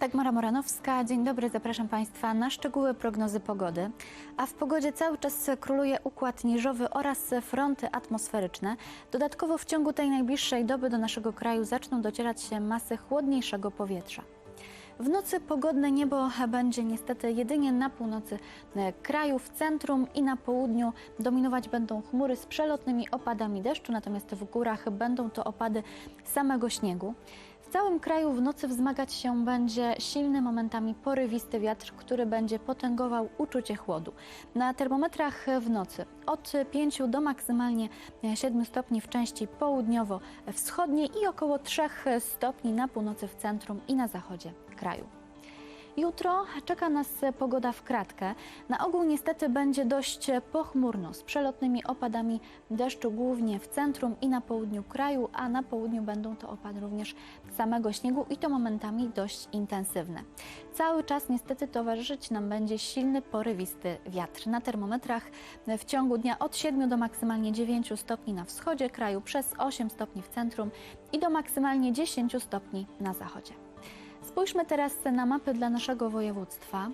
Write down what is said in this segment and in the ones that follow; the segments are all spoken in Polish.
Dagmara Moranowska, dzień dobry, zapraszam Państwa na szczegóły prognozy pogody. A w pogodzie cały czas króluje układ niżowy oraz fronty atmosferyczne. Dodatkowo w ciągu tej najbliższej doby do naszego kraju zaczną docierać się masy chłodniejszego powietrza. W nocy pogodne niebo będzie niestety jedynie na północy kraju, w centrum i na południu dominować będą chmury z przelotnymi opadami deszczu, natomiast w górach będą to opady samego śniegu. W całym kraju w nocy wzmagać się będzie silny, momentami porywisty wiatr, który będzie potęgował uczucie chłodu. Na termometrach w nocy od 5 do maksymalnie 7 stopni w części południowo-wschodniej i około 3 stopni na północy w centrum i na zachodzie kraju. Jutro czeka nas pogoda w kratkę. Na ogół niestety będzie dość pochmurno, z przelotnymi opadami deszczu głównie w centrum i na południu kraju, a na południu będą to opady również samego śniegu i to momentami dość intensywne. Cały czas niestety towarzyszyć nam będzie silny, porywisty wiatr. Na termometrach w ciągu dnia od 7 do maksymalnie 9 stopni na wschodzie kraju, przez 8 stopni w centrum i do maksymalnie 10 stopni na zachodzie. Spójrzmy teraz na mapy dla naszego województwa.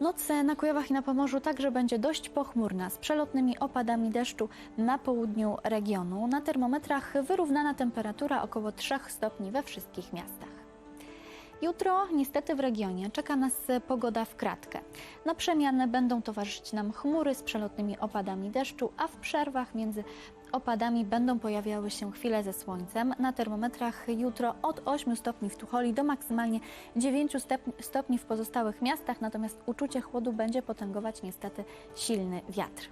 Noc na Kujawach i na Pomorzu także będzie dość pochmurna, z przelotnymi opadami deszczu na południu regionu. Na termometrach wyrównana temperatura około 3 stopni we wszystkich miastach. Jutro niestety w regionie czeka nas pogoda w kratkę. Na przemianę będą towarzyszyć nam chmury z przelotnymi opadami deszczu, a w przerwach między opadami będą pojawiały się chwile ze słońcem. Na termometrach jutro od 8 stopni w Tucholi do maksymalnie 9 stopni- stopni w pozostałych miastach, natomiast uczucie chłodu będzie potęgować niestety silny wiatr.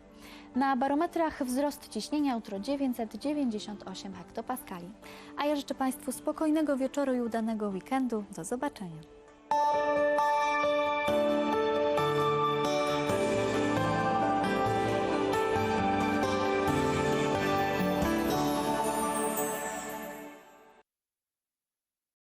Na barometrach wzrost ciśnienia jutro 998 hektopaskali. A ja życzę Państwu spokojnego wieczoru i udanego weekendu. Do zobaczenia.